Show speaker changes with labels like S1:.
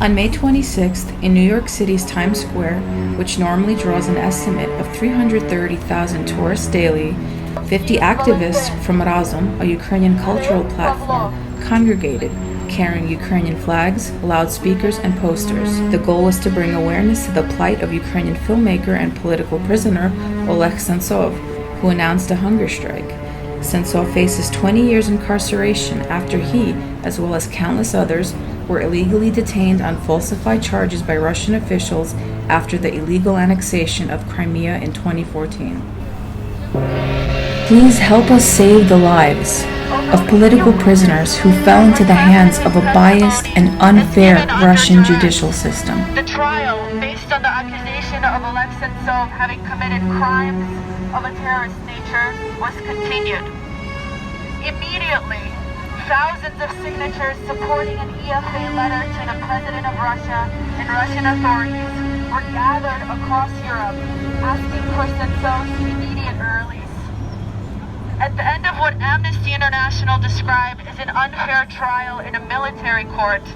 S1: On May 26th, in New York City's Times Square, which normally draws an estimate of 330,000 tourists daily, 50 activists from Razum, a Ukrainian cultural platform, congregated, carrying Ukrainian flags, loudspeakers, and posters. The goal was to bring awareness to the plight of Ukrainian filmmaker and political prisoner Oleg Sentsov, who announced a hunger strike. Sentsov faces 20 years incarceration after he, as well as countless others, were illegally detained on falsified charges by Russian officials after the illegal annexation of Crimea in 2014. Please help us save the lives of political prisoners who fell into the hands of a biased and unfair Russian judicial system.
S2: The trial, based on the accusation of Oleg Sentsov having committed crimes of a terrorist nature, was continued. Immediately, thousands of signatures supporting an EFA letter to the President of Russia and Russian authorities were gathered across Europe, asking for immediate release. At the end of what Amnesty International described as an unfair trial in a military court,